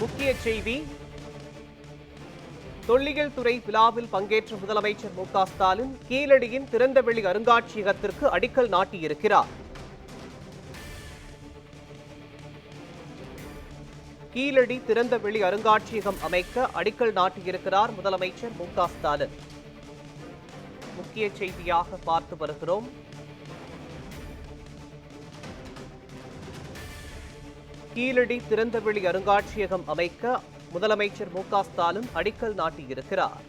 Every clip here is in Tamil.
முக்கிய செய்தி தொல்லியல் துறை விழாவில் பங்கேற்ற முதலமைச்சர் மு ஸ்டாலின் கீழடியின் திறந்தவெளி அருங்காட்சியகத்திற்கு அடிக்கல் நாட்டியிருக்கிறார். கீழடி திறந்தவெளி அருங்காட்சியகம் அமைக்க அடிக்கல் நாட்டியிருக்கிறார் முதலமைச்சர் மு ஸ்டாலின். முக்கிய செய்தியாக பார்த்து வருகிறோம். கீழடி திறந்தவெளி அருங்காட்சியகம் அமைக்க முதலமைச்சர் மு க ஸ்டாலின் அடிக்கல் நாட்டியிருக்கிறார்.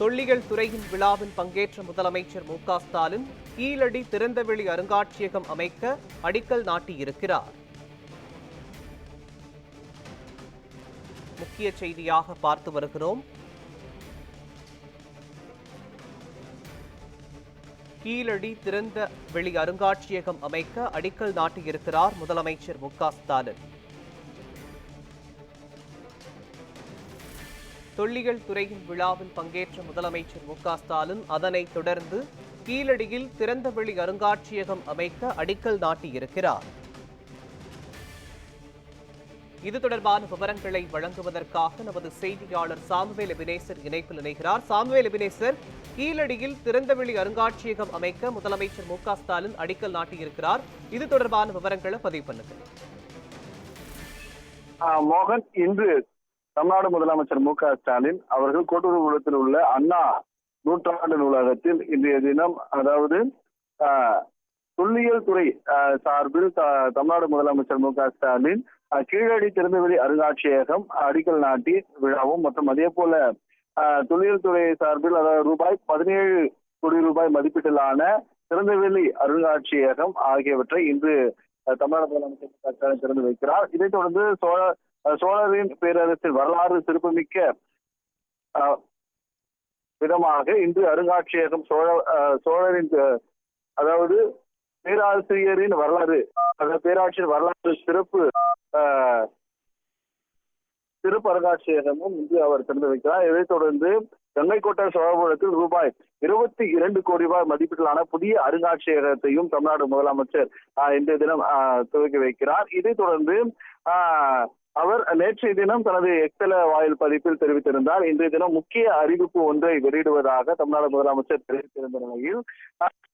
தொல்லியல் துறையின் விழாவில் பங்கேற்ற முதலமைச்சர் மு க ஸ்டாலின் கீழடி திறந்தவெளி அருங்காட்சியகம் அமைக்க அடிக்கல் நாட்டியிருக்கிறார். முக்கிய செய்தியாக பார்த்து வருகிறோம். கீழடி திறந்த வெளி அருங்காட்சியகம் அமைக்க அடிக்கல் நாட்டியிருக்கிறார் முதலமைச்சர் மு க ஸ்டாலின். தொல்லியல் துறையின் விழாவில் பங்கேற்ற முதலமைச்சர் மு க ஸ்டாலின் அதனைத் தொடர்ந்து கீழடியில் திறந்தவெளி அருங்காட்சியகம் அமைக்க அடிக்கல் நாட்டியிருக்கிறார். இது தொடர்பான விவரங்களை வழங்குவதற்காக நமது செய்தியாளர் சாமுவேல் எபினேசர் இணைப்பில் இணைகிறார். சாமுவேல் எபினேசர் கீழடியில் திறந்தவெளி அருங்காட்சியகம் அமைக்க முதலமைச்சர் மு க ஸ்டாலின் அடிக்கல் நாட்டியிருக்கிறார். இது தொடர்பான விவரங்களை பதிவு பண்ணுங்க ஆஹ் மோகன் இன்று தமிழ்நாடு முதலமைச்சர் மு க ஸ்டாலின் அவர்கள் கோட்டூர்குளத்தில் உள்ள அண்ணா நூற்றாண்டு நூலகத்தில் இன்றைய தினம் அதாவது ஆஹ், தொல்லியல் துறை சார்பில் த- தமிழ்நாடு முதலமைச்சர் மு க ஸ்டாலின் கீழடி திறந்தவெளி அருங்காட்சியகம் அடிக்கல் நாட்டி விழாவும் மற்றும் அதே போல தொழில் துறை சார்பில் அதாவது ரூபாய் பதினேழு கோடி ரூபாய் மதிப்பீட்டிலான திறந்தவெளி அருங்காட்சியகம் ஆகியவற்றை இன்று தமிழக முதலமைச்சர் ஸ்டாலின் திறந்து வைக்கிறார். இதைத் தொடர்ந்து சோழ அஹ் சோழரின் பேரரசின் வரலாறு சிறப்புமிக்க விதமாக இன்று அருங்காட்சியகம் சோழ சோழரின் அதாவது பேராசிரியரின் வரலாறு அதாவது பேராட்சியர் வரலாறு சிறப்பு திரு சிறப்பு இன்று அவர் திறந்து வைக்கிறார். இதைத் தொடர்ந்து கங்கைக்கோட்டை சோழபுரத்தில் ரூபாய் இருபத்தி இரண்டு கோடி ரூபாய் மதிப்பீட்டிலான புதிய அருங்காட்சியகத்தையும் தமிழ்நாடு முதலமைச்சர் இன்றைய தினம் துவக்கி வைக்கிறார். இதைத் தொடர்ந்து ஆஹ், அவர் நேற்றைய தினம் தனது எக்ஸல வாயில் பதிப்பில் தெரிவித்திருந்தார். இன்றைய தினம் முக்கிய அறிவிப்பு ஒன்றை வெளியிடுவதாக தமிழ்நாடு முதலமைச்சர் தெரிவித்திருந்த நிலையில்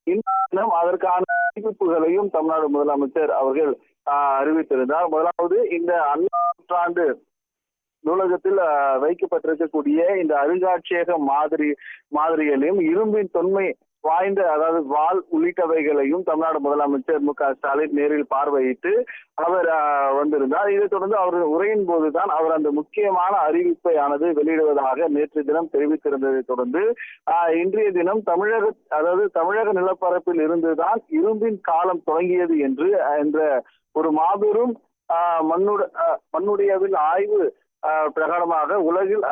இந்த தினம் அதற்கான அறிவிப்புகளையும் தமிழ்நாடு முதலமைச்சர் அவர்கள் அறிவித்திருந்தார். முதலாவது இந்த அண்ணா நூற்றாண்டு நூலகத்தில் வைக்கப்பட்டிருக்கக்கூடிய இந்த அருங்காட்சியக மாதிரி மாதிரிகளையும் இரும்பின் தொன்மை வாய்ந்த அதாவது வாள் உள்ளிட்டவைகளையும் தமிழ்நாடு முதலமைச்சர் மு க ஸ்டாலின் நேரில் பார்வையிட்டு அவர் வந்திருந்தார். இதைத் தொடர்ந்து அவரது உரையின் போதுதான் அவர் அந்த முக்கியமான அறிவிப்பை ஆனது வெளியிடுவதாக நேற்று தினம் தெரிவித்திருந்ததை தொடர்ந்து ஆஹ், இன்றைய தினம் தமிழக அதாவது தமிழக நிலப்பரப்பில் இருந்துதான் இரும்பின் காலம் தொடங்கியது என்று என்ற ஒரு மாபெரும் ஆஹ், மண்ணுட மண்ணுடையவில் ஆய்வு பிரகாரமாக உலகில்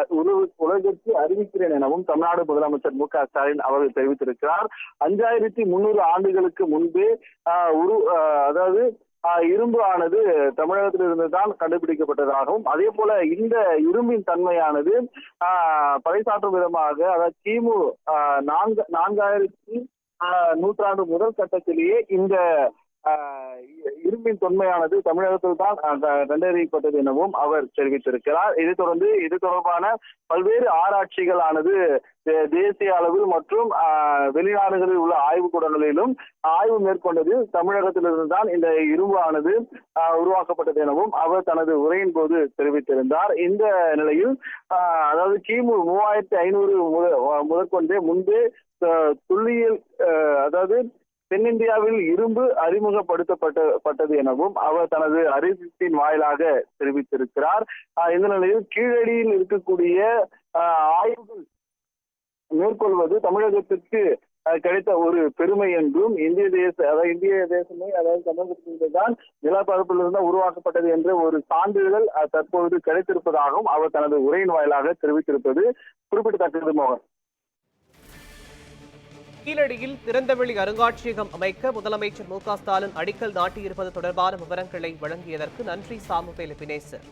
உலகிற்கு அறிவிக்கிறேன் எனவும் தமிழ்நாடு முதலமைச்சர் மு க ஸ்டாலின் அவர்கள் தெரிவித்திருக்கிறார். அஞ்சாயிரத்தி முன்னூறு ஆண்டுகளுக்கு முன்பே ஆஹ், உரு அதாவது ஆஹ், இரும்பு ஆனது தமிழகத்திலிருந்து தான் கண்டுபிடிக்கப்பட்டதாகவும் அதே போல இந்த இரும்பின் தன்மையானது ஆஹ், பறைசாற்றும் விதமாக அதாவது கிமு ஆஹ், நான்கு நான்காயிரத்தி ஆஹ், நூற்றாண்டு முதல் கட்டத்திலேயே இந்த இரும்பின் தொன்மையானது தமிழகத்தில் தான் கண்டறியப்பட்டது எனவும் அவர் தெரிவித்திருக்கிறார். இது தொடர்ந்து இது தொடர்பான பல்வேறு ஆராய்ச்சிகளானது தேசிய அளவில் மற்றும் ஆஹ், வெளிநாடுகளில் உள்ள ஆய்வுக்கூடங்களிலும் ஆய்வு மேற்கொண்டது தமிழகத்திலிருந்து தான் இந்த இரும்பு ஆனது ஆஹ், உருவாக்கப்பட்டது எனவும் அவர் தனது உரையின் போது தெரிவித்திருந்தார். இந்த நிலையில் ஆஹ், அதாவது கிமு மூவாயிரத்தி ஐநூறு முத- முதற்கொண்டே முன்பே துல்லியல் அதாவது தென்னிந்தியாவில் இரும்பு அறிமுகப்படுத்தப்பட்ட பட்டது எனவும் அவர் தனது அறிவிப்பின் வாயிலாக தெரிவித்திருக்கிறார். இந்த நிலையில் கீழடியில் இருக்கக்கூடிய ஆஹ் ஆய்வுகள் மேற்கொள்வது தமிழகத்திற்கு கிடைத்த ஒரு பெருமை என்றும் இந்திய தேச அதாவது இந்திய தேசமே அதாவது தமிழகத்திலிருந்து தான் நிலப்பரப்பிலிருந்து உருவாக்கப்பட்டது என்ற ஒரு சான்றிதழ் தற்பொழுது கிடைத்திருப்பதாகவும் அவர் தனது உரையின் வாயிலாக தெரிவித்திருப்பது குறிப்பிடத்தக்கது மோகன். கீழடியில் திறந்தவெளி அருங்காட்சியகம் அமைக்க முதலமைச்சர் மு க ஸ்டாலின் அடிக்கல் நாட்டியிருப்பது தொடர்பான விவரங்களை வழங்கியதற்கு நன்றி சாமுவேல் பினேசர்